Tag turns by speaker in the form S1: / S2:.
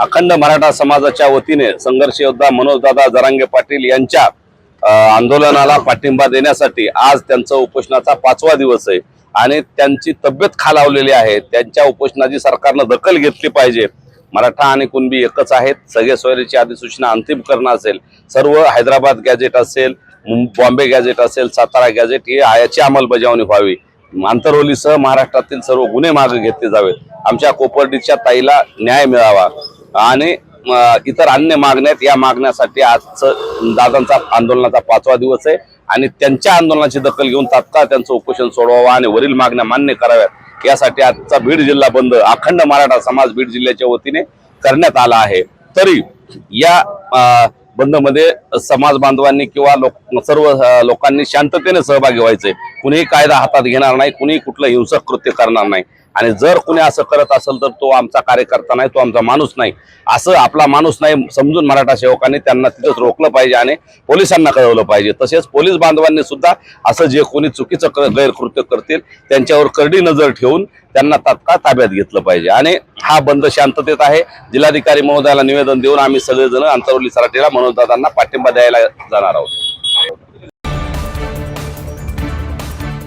S1: अखंड मराठा समाजाच्या वतीने संघर्ष योद्धा मनोजदादा जरांगे पाटील यांच्या आंदोलनाला पाठिंबा देण्यासाठी आज त्यांचं उपोषणाचा पाचवा दिवस आहे. आणि त्यांची तब्येत खालावलेली आहे. त्यांच्या उपोषणाची सरकारनं दखल घेतली पाहिजे. मराठा आणि कुणबी एकच आहेत. सगळे सोयरीची अधिसूचना अंतिम करणं असेल. सर्व हैदराबाद गॅजेट असेल बॉम्बे गॅजेट असेल सातारा गॅजेट ही याची अंमलबजावणी व्हावी. आंतरवलीसह महाराष्ट्रातील सर्व गुन्हे मागे घेतले जावेत. आमच्या कोपर्डीच्या ताईला न्याय मिळावा. आणि इतर अन्य मागण्या आहेत या मागण्यासाठी आजचं दादांचा आंदोलनाचा पाचवा दिवस आहे आणि त्यांच्या आंदोलनाची दखल घेऊन तात्काळ त्यांचं उपोषण सोडवावं आणि वरील मागण्या मान्य कराव्यात. यासाठी आजचा बीड जिल्हा बंद अखंड मराठा समाज बीड जिल्ह्याच्या वतीने करण्यात आला आहे. तरी या अं, बंदमध्ये समाज बांधवांनी किंवा लोक सर्व लोकांनी शांततेने सहभागी व्हायचे कुणीही कायदा हातात घेणार नाही कुणीही कुठलं हिंसक कृत्य करणार नाही. आणि जर कुणी असं करत असेल तर तो आमचा कार्यकर्ता नाही तो आमचा माणूस नाही. असं आपला माणूस नाही समजून मराठा सेवकांनी त्यांना तिथंच रोखलं पाहिजे आणि पोलिसांना कळवलं पाहिजे. तसेच पोलीस बांधवांनी सुद्धा असं जे कोणी चुकीचं गैरकृत्य करतील त्यांच्यावर करडी नजर ठेवून त्यांना तात्काळ ताब्यात घेतलं पाहिजे. आणि हा बंद शांततेत आहे. जिल्हाधिकारी महोदयाला निवेदन देऊन आम्ही सगळेजण अंतरवली सराठीला मनोजदादांना पाठिंबा द्यायला जाणार आहोत.